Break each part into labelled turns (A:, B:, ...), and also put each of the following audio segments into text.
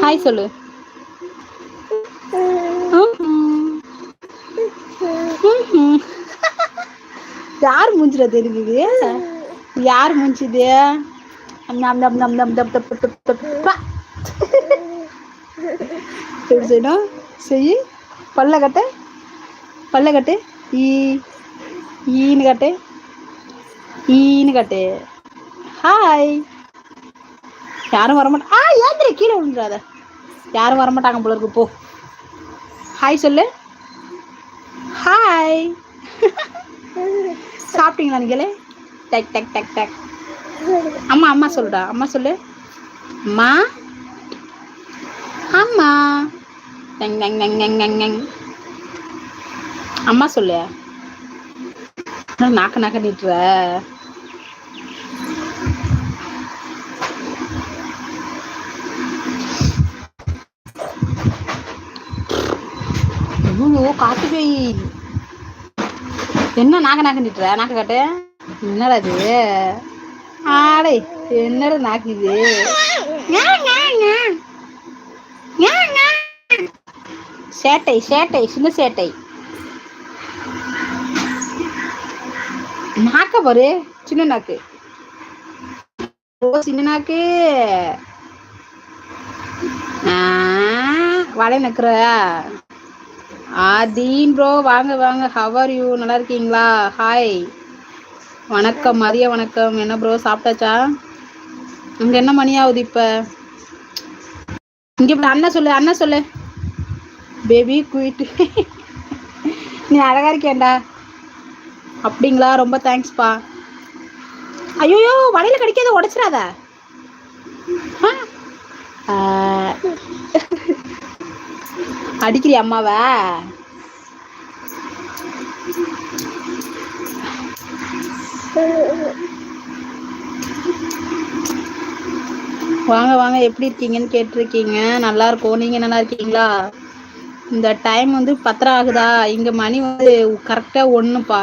A: Hi சொல்லு யார் மூஞ்சில தெரியுது யார் மூஞ்சுது. எப்படி செய்யணும் செய். பல்ல கட்டு. பல்ல கட்டு. ஈ. ஈன்னு கட்டு. ஈன்னு கட்டு. ஹாய் யாரும் வரமாட்டா ஆ ஏந்திர கீழே விழுந்துடாத யாரும் வரமாட்டாங்க போல இருக்கு போ. ஹாய் சொல்லு. ஹாய் சாப்பிட்டீங்களா நீங்களே? டக் டக் டக் டக். அம்மா அம்மா சொல்லுடா. அம்மா சொல்லு. அம்மா. அம்மா. அம்மா சொல்லு. நாக்க நாக்க நீட்டுற. ஐயோ பேய். என்ன நாக்க நாக்க நிட்டுற? நாக்க காட்டு? என்னடா இது? ஆடை என்னடா நாக்கு இது? சேட்டை சேட்டை சின்ன சேட்டை. நாக்க பாரு சின்ன நாக்கு. சின்ன நாக்கு. ஆ, வலை நக்குற. ஆதீன் ப்ரோ வாங்க வாங்க. ஹவர் யூ நல்லா இருக்கீங்களா? ஹாய் வணக்கம் மதிய வணக்கம். என்ன ப்ரோ சாப்பிட்டாச்சா? அங்க என்ன மணி ஆகுது இப்ப? இங்க அண்ணன் சொல்லு அண்ணன் சொல்லு. பேபி குயிட் நீ அழகாக இருக்கேன்டா. அப்படிங்களா? ரொம்ப தேங்க்ஸ்ப்பா ஐயோயோ வலையில் கிடைக்காத உடச்சிடாத. அடிக்கிறிய ஆ. அடிக்கிறியா அம்மாவை? வாங்க வாங்க எப்படி இருக்கீங்கன்னு கேட்டிருக்கீங்க. நல்லா இருக்கோம். நீங்க நல்லா இருக்கீங்களா? இந்த டைம் வந்து பத்தரை ஆகுதா? இங்க மணி வந்து கரெக்டா ஒண்ணுப்பா.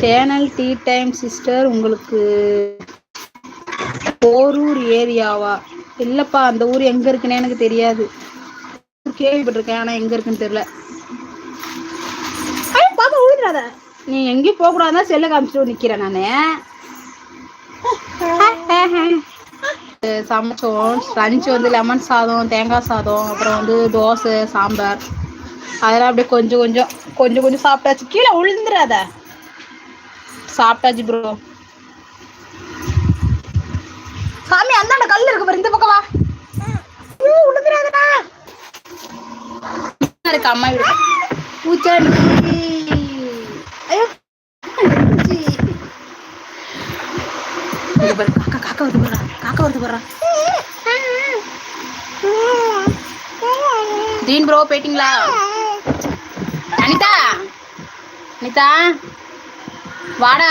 A: சேனல் டீ டைம் சிஸ்டர் உங்களுக்கு போரூர் ஏரியாவா? இல்லப்பா அந்த ஊர் எங்க இருக்குன்னு எனக்கு தெரியாது. கேள்விப்பட்டிருக்கேன் ஆனா எங்க இருக்குன்னு தெரியல. பாப்பா நீ எங்கேயும் போக செல்லு செல்ல காமிச்சிட்டு நிக்கிறேன் நானு. சமைச்சோம். லஞ்ச் வந்து லெமன் சாதம் தேங்காய் சாதம் அப்புறம் வந்து தோசை சாம்பார். அதெல்லாம் அப்படியே கொஞ்சம் கொஞ்சம் கொஞ்சம் கொஞ்சம் சாப்பிட்டாச்சு. கீழே விழுந்துடாத சாப்பிட்டாச்சு ப்ரோ சாமி அந்தாண்ட கல் இருக்கு பாரு இந்த பக்கம் வா. விழுந்துடாதடா இருக்கு அம்மா வீடு பூச்சாண்டி ஐயோ பூச்சி. இங்க பாரு காக்கா காக்கா வருது பாரு காக்கா வருது பாரு தீன் ப்ரோ போயிட்டீங்களா அனிதா அனிதா வாடா.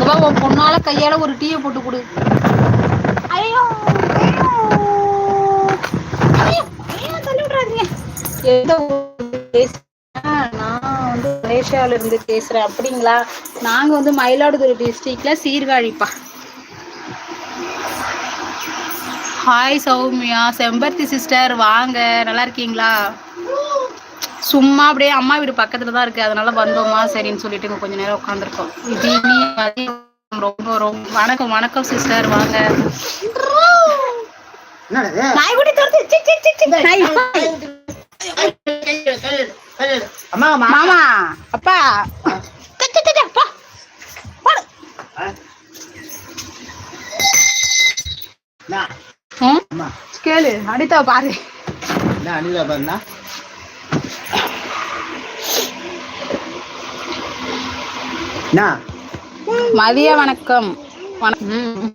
A: வா, உன் பொண்ணால கையால ஒரு டீயை போட்டு கொடு. ஐயோ. எந்த? நான் வந்து மலேசியால இருந்து பேசுறேன். அப்படிங்களா? நாங்க வந்து மயிலாடுதுறை டிஸ்ட்ரிக்ட்ல சீர்காழிப்பா. ஹாய் சௌமியா. செம்பருத்தி சிஸ்டர் வாங்க. நல்லா இருக்கீங்களா? சும்மா அப்படியே அம்மா வீடு பக்கத்துல தான் இருக்கு. அதனால வந்தோமா? சரின்னு சொல்லிட்டு கொஞ்ச நேரம் உட்காந்துருக்கோம் இது ரொம்ப ரொம்ப வணக்கம் வணக்கம் சிஸ்டர் வாங்க.
B: என்னது? அம்மா
A: மாமா. அப்பா. கேளு அனிதா பாரு.
B: அனிதா பாருண்ணா
A: மதிய வணக்கம். வணக்கம்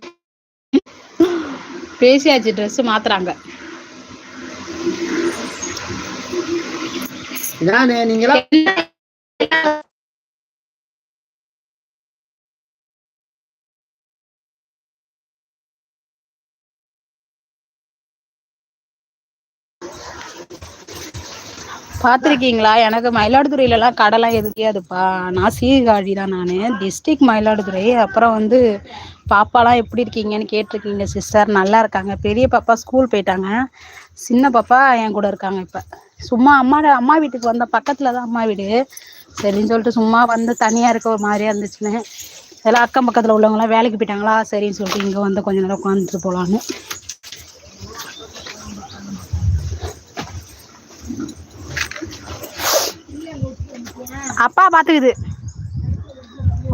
A: பேசியாச்சு ட்ரெஸ் மாத்துறாங்க.
B: இதானே நீங்களா?
A: பார்த்துருக்கீங்களா எனக்கு மயிலாடுதுறையிலலாம் கடைலாம் எதுவும் தெரியாதுப்பா. நான் சீர்காழி தான் நான். டிஸ்ட்ரிக் மயிலாடுதுறை. அப்புறம் வந்து பாப்பாலாம் எப்படி இருக்கீங்கன்னு கேட்டிருக்கீங்க சிஸ்டர் நல்லா இருக்காங்க. பெரிய பாப்பா ஸ்கூல் போயிட்டாங்க. சின்ன பாப்பா என் கூட இருக்காங்க இப்போ. சும்மா அம்மா அம்மா வீட்டுக்கு வந்த பக்கத்தில் தான் அம்மா வீடு. சரின்னு சொல்லிட்டு சும்மா வந்து தனியாக இருக்க ஒரு மாதிரியா இருந்துச்சுன்னு. எல்லாம் அக்கம் பக்கத்தில் உள்ளவங்களாம் வேலைக்கு போயிட்டாங்களா? சரின்னு சொல்லிட்டு இங்கே வந்து கொஞ்ச நேரம் உட்காந்துட்டு போகலான்னு அப்பா பார்த்துக்குது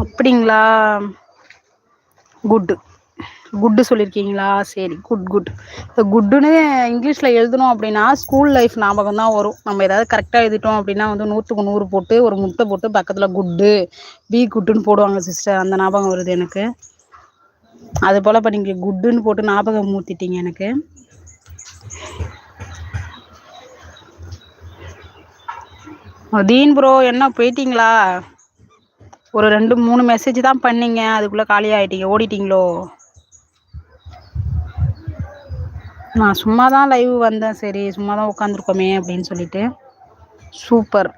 A: அப்படிங்களா? குட்டு. குட்டு சொல்லியிருக்கீங்களா சரி குட் குட் இப்போ குட்டுன்னு இங்கிலீஷில் எழுதணும் அப்படின்னா ஸ்கூல் லைஃப் ஞாபகம் தான் வரும். நம்ம ஏதாவது கரெக்டாக எழுதிட்டோம் அப்படின்னா வந்து நூற்றுக்கு நூறு போட்டு ஒரு முட்டை போட்டு பக்கத்தில் குட்டு பி குட்டுன்னு போடுவாங்க சிஸ்டர் அந்த ஞாபகம் வருது எனக்கு. அது போல் இப்போ நீங்கள் குட்டுன்னு போட்டு ஞாபகம் மூத்திட்டீங்க எனக்கு. தீன் ப்ரோ என்ன போயிட்டீங்களா? ஒரு ரெண்டு மூணு மெசேஜ் தான் பண்ணீங்க. அதுக்குள்ளே காலி ஆகிட்டீங்க ஓடிட்டீங்களோ? நான் சும்மா தான் லைவ் வந்தேன். சரி சும்மா தான் உட்காந்துருக்கோமே அப்படின்னு சொல்லிட்டு. சூப்பர்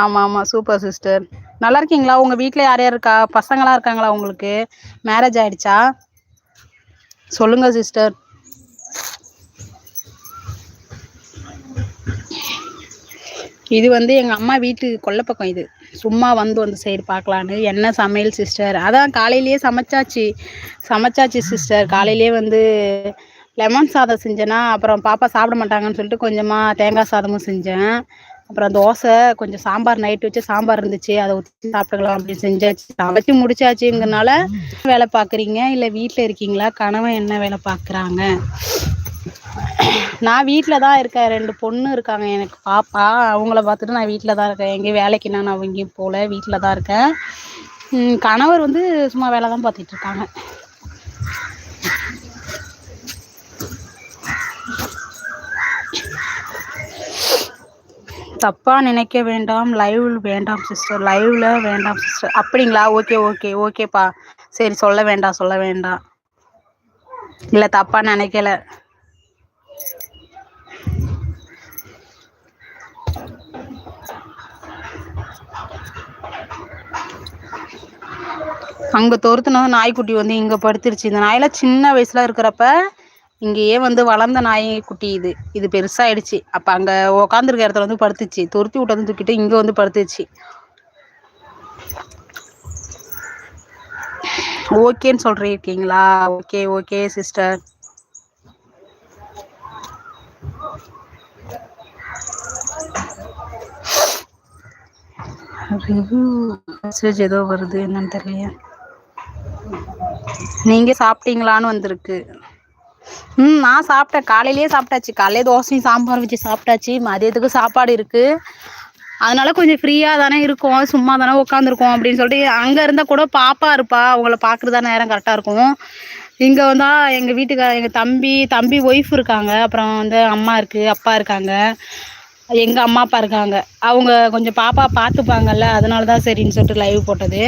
A: ஆமாம் ஆமாம் சூப்பர் சிஸ்டர் நல்லா இருக்கீங்களா? உங்கள் வீட்டில் யார் யார் இருக்கா? பசங்களாம் இருக்காங்களா உங்களுக்கு? மேரேஜ் ஆயிடுச்சா? சொல்லுங்கள் சிஸ்டர் இது வந்து எங்கள் அம்மா வீட்டு கொல்லப்பக்கம் இது. சும்மா வந்து வந்து சைடு பார்க்கலான்னு. என்ன சமையல் சிஸ்டர் அதான் காலையிலேயே சமைச்சாச்சு. சமைச்சாச்சு சிஸ்டர் காலையிலேயே வந்து லெமன் சாதம் செஞ்சேன்னா அப்புறம் பாப்பா சாப்பிட மாட்டாங்கன்னு சொல்லிட்டு கொஞ்சமாக தேங்காய் சாதமும் செஞ்சேன். அப்புறம் தோசை கொஞ்சம் சாம்பார் நைட்டு வச்சு சாம்பார் இருந்துச்சு. அதை ஊற்றி சாப்பிட்டுக்கலாம் அப்படின்னு செஞ்சாச்சு. சமைச்சு முடிச்சாச்சுங்கிறனால வேலை பார்க்குறீங்க? இல்லை வீட்டில் இருக்கீங்களா? கணவன் என்ன வேலை பார்க்குறாங்க? நான் வீட்டில் தான் இருக்கேன். ரெண்டு பொண்ணு இருக்காங்க. எனக்கு பாப்பா. அவங்கள பார்த்துட்டு நான் வீட்டில் தான் இருக்கேன். எங்கேயும் வேலைக்கு நான் எங்கேயும் போகல. வீட்டில் தான் இருக்கேன். கணவர் வந்து சும்மா வேலை தான் பார்த்துட்டு இருக்காங்க. தப்பாக நினைக்க வேண்டாம் லைவ் வேண்டாம் சிஸ்டர் லைவ்ல வேண்டாம் சிஸ்டர் அப்படிங்களா? ஓகே ஓகே ஓகேப்பா சரி சொல்ல வேண்டாம் சொல்ல வேண்டாம். இல்லை தப்பாக நினைக்கல. அங்கே துரத்துனது நாய்க்குட்டி வந்து இங்கே படுத்துருச்சு. இந்த நாயெல்லாம் சின்ன வயசில் இருக்கிறப்ப இங்கேயே வந்து வளர்ந்த நாய் குட்டி இது. இது பெருசாயிடுச்சு. அப்போ அங்கே உக்காந்துருக்க இடத்துல வந்து படுத்துச்சு. துரத்தி விட்டது தூக்கிட்டு இங்கே வந்து படுத்துச்சு. ஓகேன்னு சொல்றீங்களா? Okay okay sister review message ஏதோ வருது என்னன்னு தெரியல. நீங்க சாப்பிட்டீங்களான்னு வந்திருக்கு. ம் நான் சாப்பிட்டேன். காலையிலேயே சாப்பிட்டாச்சு. காலையிலே தோசையும் சாம்பார் வச்சு சாப்பிட்டாச்சு. மதியத்துக்கு சாப்பாடு இருக்குது அதனால கொஞ்சம் ஃப்ரீயாக தானே இருக்கும். சும்மா தானே உட்காந்துருக்கோம் அப்படின்னு சொல்லிட்டு அங்கே இருந்தால் கூட பாப்பா இருப்பா. அவங்கள பார்க்குறதா நேரம் கரெக்டாக இருக்கும். இங்கே வந்தால் எங்கள் வீட்டுக்கார எங்கள் தம்பி தம்பி ஒய்ஃப் இருக்காங்க. அப்புறம் வந்து அம்மா இருக்குது அப்பா இருக்காங்க. எங்கள் அம்மா அப்பா இருக்காங்க. அவங்க கொஞ்சம் பாப்பா பார்த்துப்பாங்கல்ல அதனால தான் சரின்னு சொல்லிட்டு லைவ் போட்டது.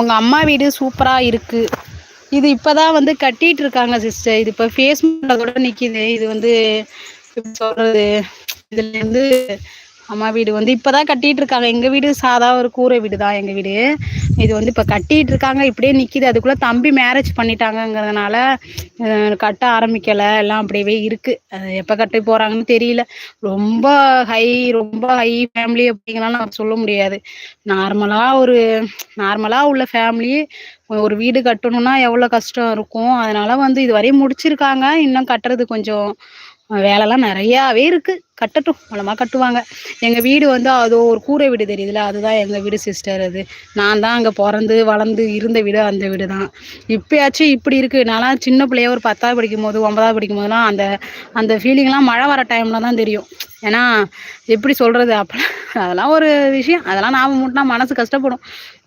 A: உங்கள் அம்மா வீடு சூப்பராக இருக்குது இது இப்போ தான் வந்து கட்டிட்டு இருக்காங்க சிஸ்டர் இது இப்போ ஃபேஸ் கூட நிற்கிது இது வந்து சொல்றது? சொல்கிறது இதுலேருந்து அம்மா வீடு வந்து இப்போ தான் கட்டிட்டு இருக்காங்க எங்கள் வீடு சாதா ஒரு கூரை வீடு தான் எங்கள் வீடு. இது வந்து இப்போ கட்டிட்டு இருக்காங்க இப்படியே நிற்கிது அதுக்குள்ளே தம்பி மேரேஜ் பண்ணிட்டாங்கங்கிறதுனால கட்ட ஆரம்பிக்கலை. எல்லாம் அப்படியே இருக்குது அது எப்போ கட்டி போகிறாங்கன்னு தெரியல. ரொம்ப ஹை ரொம்ப ஹை ஃபேமிலி அப்படிங்கலாம் நம்ம சொல்ல முடியாது. நார்மலாக ஒரு நார்மலாக உள்ள ஃபேமிலி ஒரு வீடு கட்டணும்னா எவ்வளோ கஷ்டம் இருக்கும். அதனால வந்து இது வரையும் முடிச்சிருக்காங்க. இன்னும் கட்டுறது கொஞ்சம் வேலைலாம் நிறையாவே இருக்கு. கட்டட்டும். மூலமாக கட்டுவாங்க. எங்கள் வீடு வந்து அதோ ஒரு கூரை வீடு தெரியுதுல? அதுதான் எங்கள் வீடு சிஸ்டர் அது. நான் தான் அங்கே பிறந்து வளர்ந்து இருந்த வீடு அந்த வீடு தான் இப்போயாச்சும் இப்படி இருக்குது நான்லாம் சின்ன பிள்ளைய ஒரு பத்தாவது படிக்கும் போது ஒன்பதாவது படிக்கும் போதுலாம் அந்த அந்த ஃபீலிங்லாம் மழை வர டைமில் தான் தெரியும். ஏன்னா எப்படி சொல்கிறது அப்போ அதெல்லாம் ஒரு விஷயம். அதெல்லாம் ஞாபகம் மட்டும்னா மனசு கஷ்டப்படும்.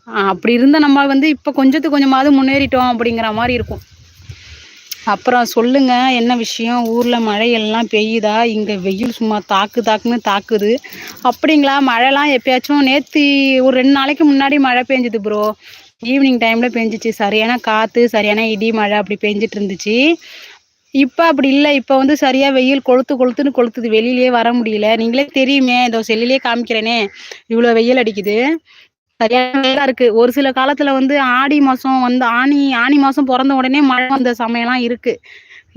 A: அப்படி இருந்த நம்ம வந்து இப்போ கொஞ்சத்துக்கு கொஞ்சமாவது முன்னேறிட்டோம் அப்படிங்கிற மாதிரி இருக்கும். அப்புறம் சொல்லுங்க என்ன விஷயம்? ஊரில் மழை எல்லாம் பெய்யுதா? இங்கே வெயில் சும்மா தாக்கு தாக்குன்னு தாக்குது. அப்படிங்களா? மழைலாம் எப்பயாச்சும் நேற்று ஒரு ரெண்டு நாளைக்கு முன்னாடி மழை பெஞ்சுது ப்ரோ ஈவினிங் டைமில் பெஞ்சிச்சு. சரியான காற்று சரியான இடி மழை அப்படி பெஞ்சிட்டு இருந்துச்சு. இப்போ அப்படி இல்லை. இப்போ வந்து சரியாக வெயில் கொளுத்து கொளுத்துன்னு கொளுத்துது. வெளியிலயே வர முடியல. நீங்களே தெரியுமே இதோ செல்லிலே காமிக்கிறேனே இவ்வளோ வெயில் அடிக்குது. சரியான இருக்கு. ஒரு சில காலத்துல வந்து ஆடி மாசம் வந்து ஆனி ஆனி மாசம் பிறந்த உடனே மழை வந்த சமயம்லாம் இருக்கு.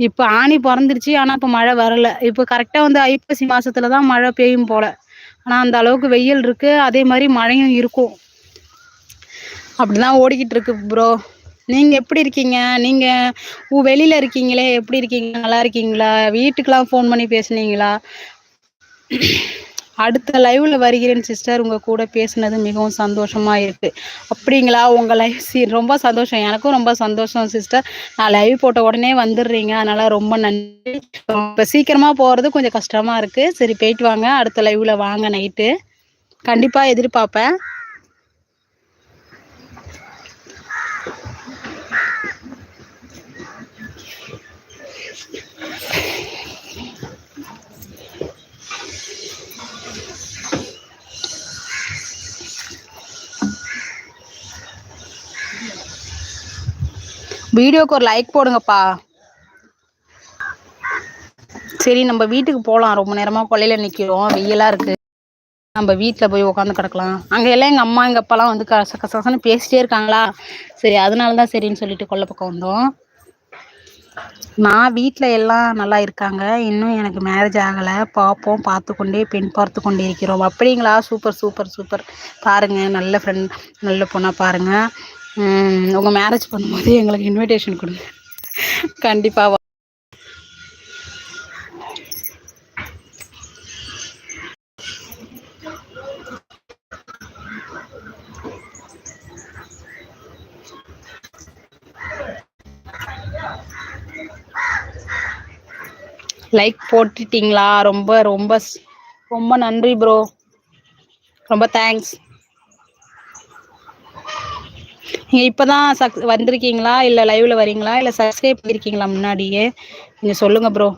A: இப்ப ஆனி பிறந்துருச்சு ஆனா இப்ப மழை வரல. இப்ப கரெக்டா வந்து ஐப்பசி மாசத்துலதான் மழை பெய்யும் போல. ஆனா அந்த அளவுக்கு வெயில் இருக்கு. அதே மாதிரி மழையும் இருக்கும். அப்படிதான் ஓடிக்கிட்டு இருக்கு ப்ரோ நீங்க எப்படி இருக்கீங்க? நீங்க வெளியில இருக்கீங்களே எப்படி இருக்கீங்க? நல்லா இருக்கீங்களா? வீட்டுக்கெல்லாம் ஃபோன் பண்ணி பேசுனீங்களா? அடுத்த லைவ்ல வருகிறேன் சிஸ்டர் உங்க கூட பேசுனது மிகவும் சந்தோஷமா இருக்கு. அப்படிங்களா? உங்க லைவ் சீ ரொம்ப சந்தோஷம். எனக்கும் ரொம்ப சந்தோஷம் சிஸ்டர் நான் லைவ் போட்ட உடனே வந்துடுறீங்க. அதனால ரொம்ப நன்றி. இப்போ சீக்கிரமா போறது கொஞ்சம் கஷ்டமா இருக்கு. சரி போயிட்டு வாங்க. அடுத்த லைவ்ல வாங்க நைட்டு கண்டிப்பா எதிர்பார்ப்பேன். வீடியோக்கு ஒரு லைக் போடுங்கப்பா. சரி நம்ம வீட்டுக்கு போகலாம் ரொம்ப நேரமாக கொல்லையில் நிற்கிறோம் வெயிலாக இருக்குது நம்ம வீட்டில் போய் உட்காந்து கிடக்கலாம். அங்கே எல்லாம் எங்கள் அம்மா எங்கள் அப்பாலாம் வந்து கச கசகசன்னு பேசிட்டே இருக்காங்களா? சரி அதனால தான் சரின்னு சொல்லிட்டு கொல்ல பக்கம் வந்தோம். நான் வீட்டில் எல்லாம் நல்லா இருக்காங்க. இன்னும் எனக்கு மேரேஜ் ஆகலை. பார்ப்போம் பார்த்து கொண்டே பெண் பார்த்து கொண்டே இருக்கிறோம். அப்படிங்களா? Super super super. பாருங்கள் நல்ல ஃப்ரெண்ட் நல்ல பொண்ணாக பாருங்கள் உங்கள் உங்க மேரேஜ் பண்ணும்போது எங்களுக்கு இன்விடேஷன் கொடுங்க. கண்டிப்பாக லைக் போட்டுட்டீங்களா? ரொம்ப ரொம்ப ரொம்ப நன்றி ப்ரோ ரொம்ப தேங்க்ஸ் நீங்க இப்பதான் சக் வந்திருக்கீங்களா? இல்ல லைவ்ல வரீங்களா? இல்ல சப்ஸ்கிரைப் பண்ணிருக்கீங்களா முன்னாடியே? நீங்க சொல்லுங்க ப்ரோ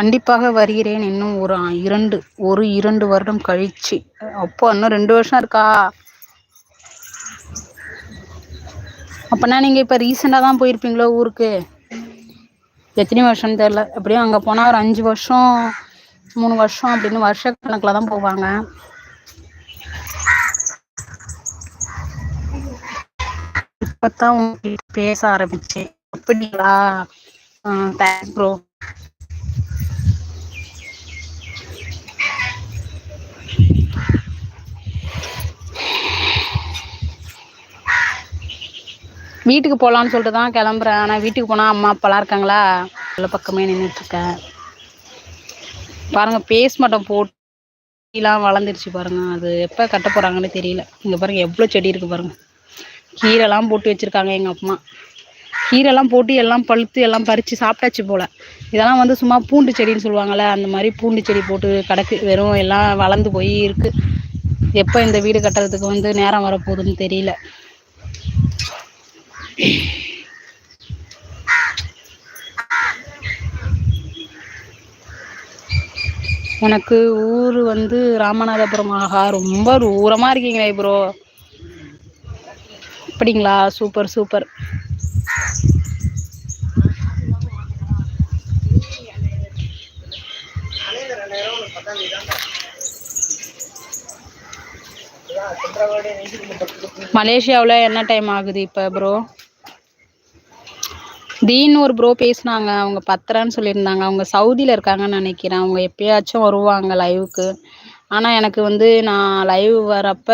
A: கண்டிப்பாக வருகிறேன் இன்னும் ஒரு இரண்டு ஒரு இரண்டு வருடம் கழிச்சு. அப்போ இன்னும் ரெண்டு வருஷம் இருக்கா? அப்பனா நீங்க இப்ப ரீசெண்டா தான் போயிருப்பீங்களோ ஊருக்கு? எத்தனை வருஷம்னு தெரியல. எப்படியும் அங்க போனா ஒரு அஞ்சு வருஷம் மூணு வருஷம் அப்படின்னு வருஷ கணக்குல தான் போவாங்க. இப்பதான் உங்களுக்கு பேச ஆரம்பிச்சேன். அப்படிங்களா? தேங்க்ஸ் ப்ரோ வீட்டுக்கு போகலான்னு சொல்லிட்டு தான் கிளம்புறேன். ஆனால் வீட்டுக்கு போனால் அம்மா அப்பாலாம் இருக்காங்களா? எல்லா பக்கமே நின்றுட்டு இருக்கேன் பாருங்க பேஸ் மட்டும் போட்டிலாம் வளர்ந்துருச்சு பாருங்கள் அது எப்போ கட்ட போகிறாங்கன்னு தெரியல. இங்கே பாருங்கள் எவ்வளோ செடி இருக்குது பாருங்கள் கீரைலாம் போட்டு வச்சுருக்காங்க எங்கள் அம்மா. கீரைலாம் போட்டு எல்லாம் பழுத்து எல்லாம் பறித்து சாப்பிட்டாச்சு போல். இதெல்லாம் வந்து சும்மா பூண்டு செடின்னு சொல்லுவாங்கல்ல அந்த மாதிரி பூண்டு செடி போட்டு கிடக்கு. வெறும் எல்லாம் வளர்ந்து போய் இருக்குது எப்போ இந்த வீடு கட்டுறதுக்கு வந்து நேரம் வரப்போகுதுன்னு தெரியல. எனக்கு ஊர் வந்து ராமநாதபுரம் ஆகா. ரொம்ப தூரமாக இருக்கீங்களே ப்ரோ அப்படிங்களா? சூப்பர் சூப்பர் மலேசியாவில் என்ன டைம் ஆகுது இப்போ ப்ரோ தீன்னு ஒரு ப்ரோ பேசினாங்க அவங்க பத்திரன்னு சொல்லியிருந்தாங்க. அவங்க சவுதியில் இருக்காங்கன்னு நினைக்கிறேன். அவங்க எப்பயாச்சும் வருவாங்க லைவுக்கு ஆனால் எனக்கு வந்து நான் லைவ் வரப்ப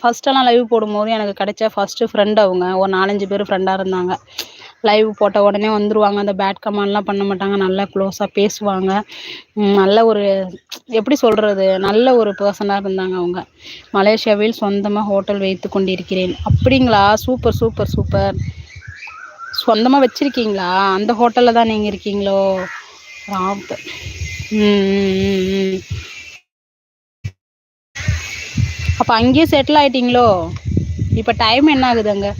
A: ஃபஸ்ட்டெல்லாம் லைவ் போடும்போது எனக்கு கிடைச்ச ஃபஸ்ட்டு ஃப்ரெண்ட் அவங்க. ஒரு நாலஞ்சு பேர் ஃப்ரெண்டாக இருந்தாங்க. லைவ் போட்ட உடனே வந்துருவாங்க. அந்த பேட் கமெண்ட்லாம் பண்ண மாட்டாங்க. நல்லா க்ளோஸாக பேசுவாங்க. நல்ல ஒரு எப்படி சொல்கிறது நல்ல ஒரு பர்சனாக இருந்தாங்க அவங்க. மலேசியாவில் சொந்தமாக ஹோட்டல் வைத்து கொண்டிருக்கிறேன். அப்படிங்களா? சூப்பர் சூப்பர் சூப்பர் சொந்தமாக வச்சுருக்கீங்களா? அந்த ஹோட்டலில் தான் நீங்கள் இருக்கீங்களோ? ராப் ம் அப்போ அங்கேயே செட்டில் ஆயிட்டீங்களோ? இப்போ டைம் என்ன ஆகுது அங்கே?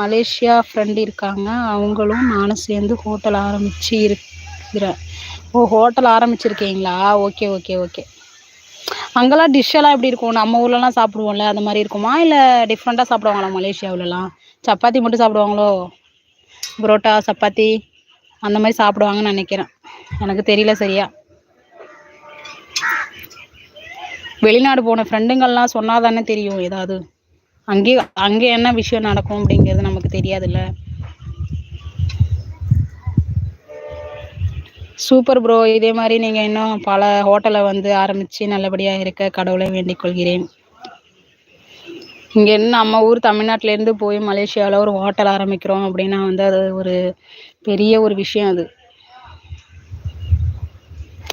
A: மலேசியா ஃப்ரெண்டு இருக்காங்க. அவங்களும் நானும் சேர்ந்து ஹோட்டல் ஆரம்பிச்சு இருக்கிறேன் ஓ ஹோட்டல் ஆரம்பிச்சிருக்கீங்களா? Okay okay okay. அங்கெல்லாம் டிஷ்ஷெல்லாம் எப்படி இருக்கும்? நம்ம ஊர்லலாம் சாப்பிடுவோம்ல அந்த மாதிரி இருக்குமா? இல்லை டிஃப்ரெண்ட்டாக சாப்பிடுவாங்களா மலேசியாவிலலாம்? சப்பாத்தி மட்டும் சாப்பிடுவாங்களோ? புரோட்டா சப்பாத்தி அந்த மாதிரி சாப்பிடுவாங்கன்னு நினைக்கிறேன். எனக்கு தெரியல சரியா. வெளிநாடு போன ஃப்ரெண்டுங்கள்லாம் சொன்னால் தானே தெரியும் ஏதாவது. அங்கே அங்கே என்ன விஷயம் நடக்கும் அப்படிங்கிறது நமக்கு தெரியாதுல்ல. சூப்பர் ப்ரோ இதே மாதிரி நீங்கள் இன்னும் பல ஹோட்டலை வந்து ஆரம்பித்து நல்லபடியாக இருக்க கடவுளை வேண்டிக் கொள்கிறேன். இங்கே நம்ம ஊர் தமிழ்நாட்டிலேருந்து போய் மலேசியாவில் ஒரு ஹோட்டல் ஆரம்பிக்கிறோம் அப்படின்னா வந்து அது ஒரு பெரிய ஒரு விஷயம் அது.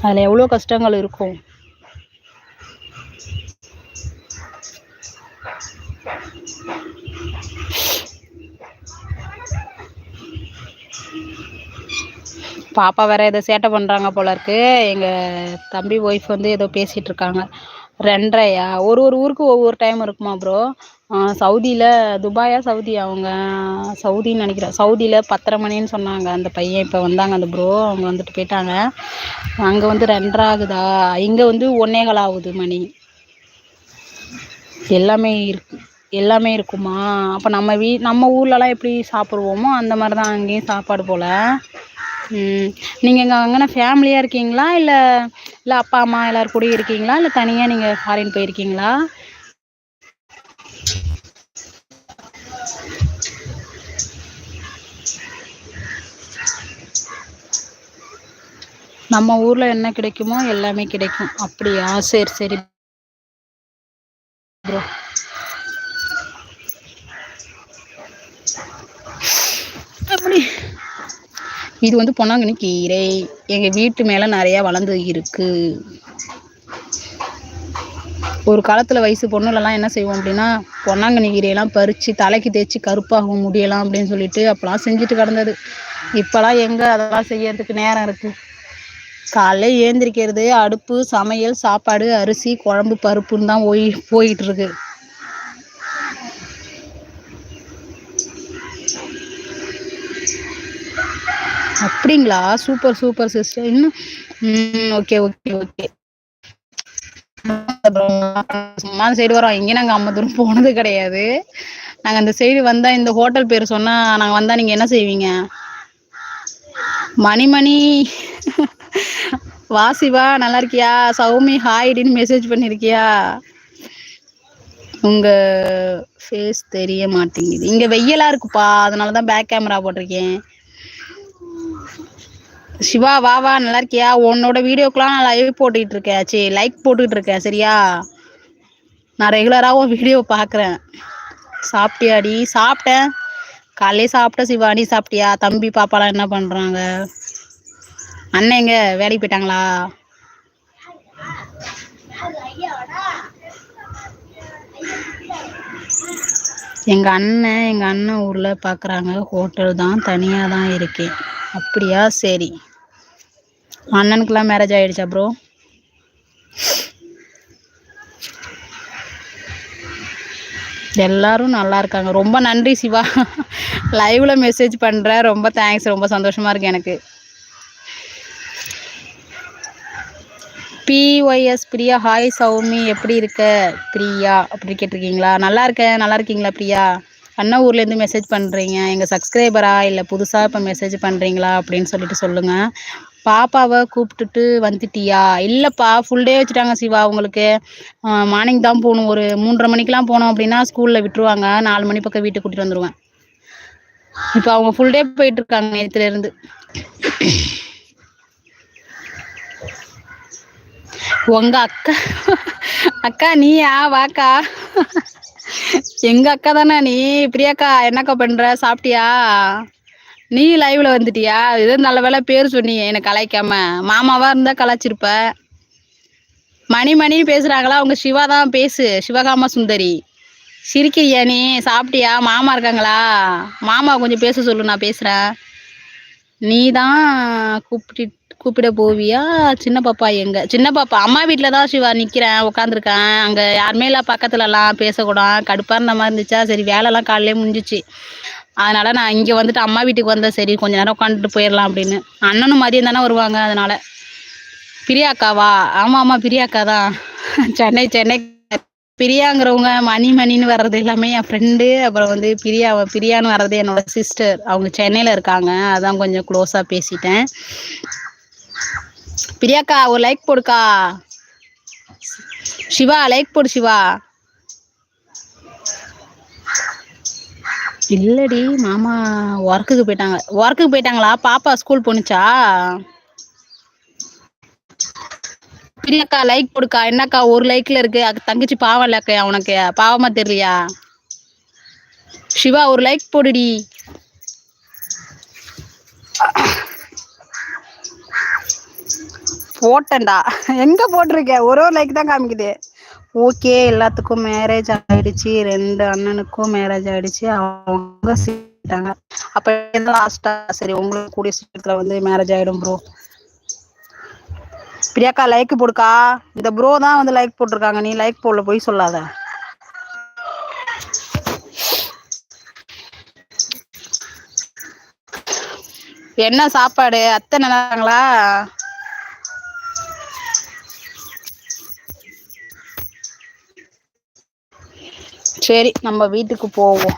A: அதில் எவ்வளோ கஷ்டங்கள் இருக்கும். பாப்பா வேற ஏதோ சேட்டை பண்ணுறாங்க போல இருக்கு. எங்கள் தம்பி ஒய்ஃப் வந்து ஏதோ பேசிகிட்டு இருக்காங்க. ரெண்டரையா? ஒரு ஒரு ஊருக்கு ஒவ்வொரு டைம் இருக்குமா ப்ரோ சவுதியில் துபாயா சவுதி? அவங்க சவுதின்னு நினைக்கிறேன். சவுதியில் பத்தரை மணின்னு சொன்னாங்க. அந்த பையன் இப்போ வந்தாங்க அந்த ப்ரோ அவங்க வந்துட்டு போயிட்டாங்க. அங்கே வந்து ரெண்டரை ஆகுதா? இங்கே வந்து ஒன்னேகால் ஆகுது மணி. எல்லாமே இருக்கு. எல்லாமே இருக்குமா? அப்போ நம்ம வீ நம்ம ஊர்லலாம் எப்படி சாப்பிடுவோமோ அந்த மாதிரி தான் அங்கேயும் சாப்பாடு போல். நீங்கள் இங்கே அங்கே ஃபேமிலியாக இருக்கீங்களா? இல்லை இல்லை அப்பா அம்மா எல்லார் கூடயும் இருக்கீங்களா? இல்லை தனியாக நீங்கள் ஃபாரின் போயிருக்கீங்களா? நம்ம ஊரில் என்ன கிடைக்குமோ எல்லாமே கிடைக்கும். அப்படியா? சரி சரி ப்ரோ அப்படி. இது வந்து பொன்னாங்கண்ணி கீரை. எங்கள் வீட்டு மேலே நிறையா வளர்ந்து இருக்கு. ஒரு காலத்தில் வயசு பொண்ணுலலாம் என்ன செய்வோம் அப்படின்னா பொன்னாங்கண்ணி கீரையெல்லாம் பறித்து தலைக்கு தேய்ச்சி கருப்பாகும் முடியலாம் அப்படின்னு சொல்லிட்டு அப்போலாம் செஞ்சுட்டு கிடந்தது. இப்போலாம் எங்கே அதெல்லாம் செய்யறதுக்கு நேரம் இருக்குது காலைல ஏந்திரிக்கிறது அடுப்பு சமையல் சாப்பாடு அரிசி குழம்பு பருப்புன்னு தான் போய் போயிட்டுருக்கு அப்படிங்களா? Super super sister. இன்னும் ம் ஓகே ஓகே ஓகே. சும்மா சைடு வரோம். எங்கேயும் நாங்கள் அம்மா தூரம் போனது கிடையாது. நாங்கள் அந்த சைடு வந்தால் இந்த ஹோட்டல் பேர் சொன்னால் நாங்கள் வந்தால் நீங்கள் என்ன செய்வீங்க? மணிமணி. வாசிவா நல்லா இருக்கியா? சௌமி ஹாய்டின்னு மெசேஜ் பண்ணியிருக்கியா உங்க ஃபேஸ் தெரிய மாட்டேங்குது. இங்க வெயிலா இருக்குப்பா. அதனாலதான் பேக் கேமரா போட்டிருக்கேன். சிவா வா வா நல்லா இருக்கியா? உன்னோட வீடியோக்கெலாம் நான் லைவ் போட்டுக்கிட்டு இருக்கேன். சரி லைக் போட்டுக்கிட்டு இருக்கேன் சரியா? நான் ரெகுலராக உன் வீடியோ பார்க்குறேன். சாப்பிட்டியாடி? சாப்பிட்டேன். காலையிலே சாப்பிட்டேன் சிவா நீ சாப்பிட்டியா? தம்பி பாப்பாலாம் என்ன பண்ணுறாங்க அண்ணன் எங்க? வேலைக்கு போயிட்டாங்களா? எங்க அண்ணன் எங்க அண்ணன் ஊர்ல பாக்குறாங்க. ஹோட்டல் தான் தனியா தான் இருக்கேன். அப்படியா? சரி. அண்ணனுக்குலாம் மேரேஜ் ஆகிடுச்சா ப்ரோ எல்லாரும் நல்லா இருக்காங்க. ரொம்ப நன்றி சிவா. லைவ்ல மெசேஜ் பண்ற. ரொம்ப தேங்க்ஸ் ரொம்ப சந்தோஷமா இருக்கு எனக்கு. பிஒய்எஸ் பிரியா. ஹாய் சௌமி. எப்படி இருக்க? பிரியா. அப்படி கேட்டிருக்கீங்களா? நல்லா இருக்கேன். நல்லா இருக்கீங்களா பிரியா? அண்ணா ஊர்லேருந்து மெசேஜ் பண்ணுறீங்க எங்கள் சப்ஸ்கிரைபரா இல்லை புதுசாக இப்போ மெசேஜ் பண்ணுறீங்களா அப்படின்னு சொல்லிட்டு சொல்லுங்கள் பாப்பாவை கூப்பிட்டுட்டு வந்துட்டியா? இல்லைப்பா ஃபுல் டே வச்சுட்டாங்க சிவா உங்களுக்கு மார்னிங் தான் போகணும். ஒரு மூன்றரை மணிக்கெலாம் போனோம் அப்படின்னா ஸ்கூலில் விட்டுருவாங்க. நாலு மணி பக்கம் வீட்டுக்கு கூட்டிகிட்டு வந்துடுவேன் இப்போ அவங்க ஃபுல் டே போயிட்டுருக்காங்க நேற்றுலேருந்து உங்க அக்கா அக்கா நீயா? வாக்கா. எங்க அக்கா தானே நீ? பிரியாக்கா என்னக்கா பண்ற? சாப்பிட்டியா? நீ லைவ்ல வந்துட்டியா? ஏதோ நல்ல வேலை பேர் சொன்னியே என்னை கலாய்க்காம. மாமாவா இருந்தா கலாய்ச்சிருப்ப. மணி மணின்னு பேசுறாங்களா? அவங்க சிவா தான் பேசு. சிவகாம சுந்தரி. சிரிக்கிறியா நீ? சாப்பிட்டியா? மாமா இருக்காங்களா? மாமா கொஞ்சம் பேச சொல்லு நான் பேசுறேன். நீ தான் கூப்பிட்டு கூப்பிட போவியா? சின்ன பாப்பா எங்க? சின்ன பாப்பா அம்மா வீட்டில் தான் சிவா நிற்கிறேன் உட்காந்துருக்கேன் அங்கே யாருமே இல்லை பக்கத்துலலாம் பேசக்கூடாது கடுப்பாக இருந்த மாதிரி இருந்துச்சா? சரி வேலைலாம் காலையிலே முடிஞ்சிச்சு. அதனால் நான் இங்கே வந்துட்டு அம்மா வீட்டுக்கு வந்தேன் சரி கொஞ்ச நேரம் உட்காந்துட்டு போயிடலாம் அப்படின்னு. அண்ணனும் மதியம் தானே வருவாங்க அதனால. பிரியாக்காவா? ஆமாம் ஆமாம் பிரியாக்கா தான். சென்னை சென்னை. பிரியாங்கிறவங்க மணி மணின்னு வர்றது எல்லாமே என் ஃப்ரெண்டு அப்புறம் வந்து பிரியா பிரியான்னு வர்றது என்னோட சிஸ்டர் அவங்க சென்னையில் இருக்காங்க அதான் கொஞ்சம் க்ளோஸாக பேசிட்டேன். பிரியாக்கா ஒரு லைக் போடுக்கா. சிவா லைக் போடு சிவா. இல்லடி மாமா ஒர்க்குக்கு போயிட்டாங்க. ஒர்க்குக்கு போயிட்டாங்களா? பாப்பா ஸ்கூல் போணுச்சா? பிரியாக்கா லைக் போடுக்கா என்னக்கா ஒரு லைக்ல இருக்கு. தங்கச்சி பாவம் இல்லக்கா உனக்கு. பாவமா தெரியலையா? சிவா ஒரு லைக் போடுடி. போட்டேன்டா. எங்க போட்டிருக்க? ஒரு ஒரு லைக் தான் காமிக்குது. ஓகே எல்லாத்துக்கும் மேரேஜ் ஆயிடுச்சு. ரெண்டு அண்ணனுக்கும் மேரேஜ் ஆயிடுச்சு. அவங்க சேர்த்தாங்க அப்ப லாஸ்டா சரி உங்களுக்கு கூடிய சீக்கிரத்துல வந்து மேரேஜ் ஆயிடும் ப்ரோ பிரியாக்கா லைக் போடுக்கா. இந்த ப்ரோ தான் வந்து லைக் போட்டிருக்காங்க. நீ லைக் போடல போய் சொல்லாத. என்ன சாப்பாடு? அத்தை நல்லாங்களா சரி நம்ம வீட்டுக்கு போவோம்.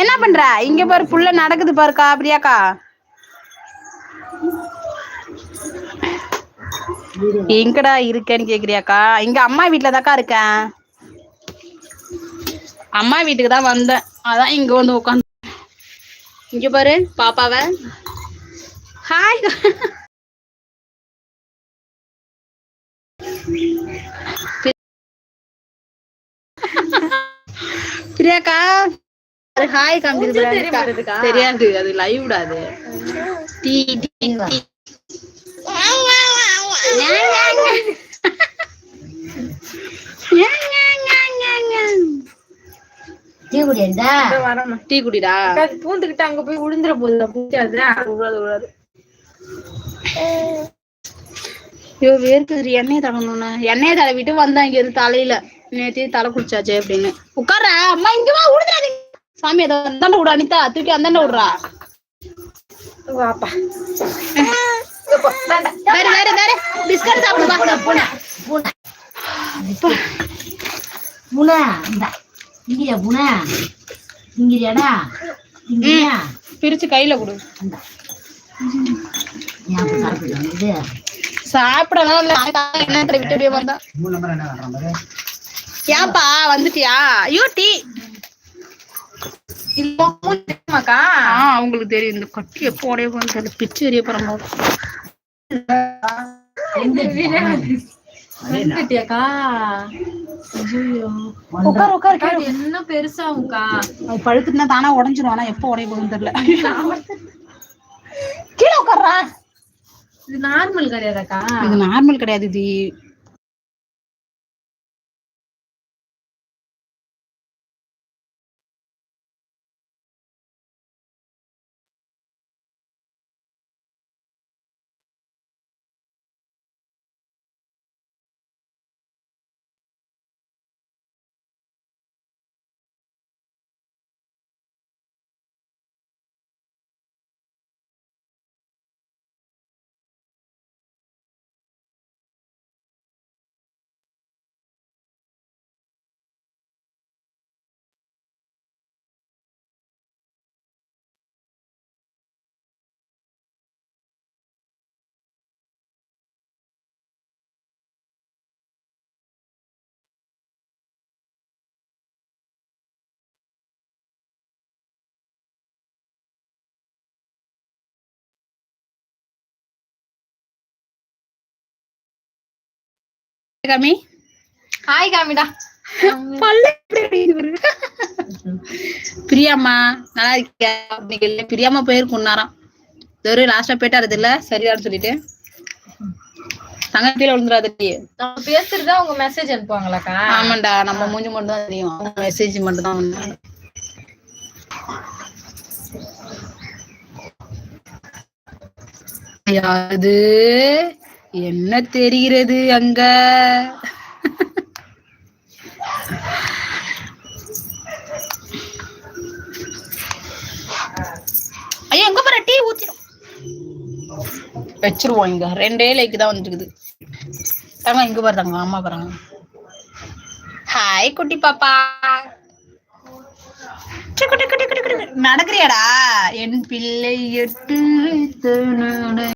A: என்ன பண்ற? இங்க பாரு புள்ள நடக்குது பாருக்கா அப்படியாக்கா எங்கடா இருக்கேன்னு கேக்குறியாக்கா? இங்க அம்மா வீட்டுல தாக்கா இருக்கேன். அம்மா வீட்டுக்கு தான் வந்தேன். அதான் இங்க வந்து உட்காந்து இங்க பாரு பாப்பாவ. ஹாய் பிரியாக்கா ஹாய் காமிச்சிருக்கு தெரியாது அது லைவ் அது டீ டீ டீ
C: டீ குடியா
A: டீ குடிடா.
D: பூந்துக்கிட்டு அங்க போய் விழுந்துற போகுது. பூச்சாது
A: ஐயோ வேர்க்குது எண்ணெய் தடவணும்னு. எண்ணெயை தடவிட்டு வந்தேன் இங்க இருந்து தலையில. நேத்தி தலை குடிச்சாச்சு அப்படின்னு. உட்கார அம்மா இங்க வா விடுறாதீங்க சாமி அதை அந்தாண்ட விடு அனிதா. தூக்கி அந்தாண்ட விடுறா.
D: வாப்பா.
A: வேற வேற வேற. பிஸ்கட் சாப்பிடு வா
C: பூனை பூனை. பூனை இந்த. இங்கிரியா பூனை? இங்கிரியாடா இங்கிரியா
A: பிரிச்சு கையில கொடு. சாப்பிடலாம் இல்ல என்ன விட்டு அப்படியே வந்தா
B: மூணு நம்பர் என்ன காட்டுறான் பாரு.
A: ஏன்பா வந்துட்டியா? ஐயோ டீ.
D: இல்லமாக்கா
A: ஆ அவங்களுக்கு தெரியும். இந்த கட்டி எப்போ உடைய போகணும் தெரியல பிச்சு எரிய போறாங்க உட்கார் உட்கார் கீழே.
D: என்ன பெருசாவுக்கா
A: அது பழுத்துட்டுனா தானா உடஞ்சிரும் ஆனா எப்போ உடைய போகுதுன்னு தெரியல. கீழே உட்கார்றா.
D: இது நார்மல் கிடையாதாக்கா?
A: இது நார்மல் கிடையாது இது காமி
D: ஹாய் காமிடா.
A: பல்லு எப்படி இருக்குது பாரு. பிரியாம்மா நல்லா இருக்கியா? இன்னைக்கு பிரியாமா போயிருக்கும் நேரம் வெறும் லாஸ்டா போயிட்டாரு இல்ல சரியான்னு சொல்லிட்டு. தங்க கீழே விழுந்துடாதடி
D: நம்ம பேசுறதா உங்க மெசேஜ் அனுப்புவாங்களாக்கா?
A: ஆமாண்டா நம்ம மூஞ்சி மட்டும் தான் தெரியும். மெசேஜ் மட்டும் தான் யாது என்ன தெரிகிறது அங்க? ஐயா எங்க போற டீ ஊத்திரும். வச்சிருவோம் இங்க. ரெண்டே லைக் தான் வந்துருக்குது. தாங்க இங்க பாருங்க அம்மா பாருங்க. ஹாய் குட்டி பாப்பா. நடக்கிறியாடா? என் பிள்ளை எட்டு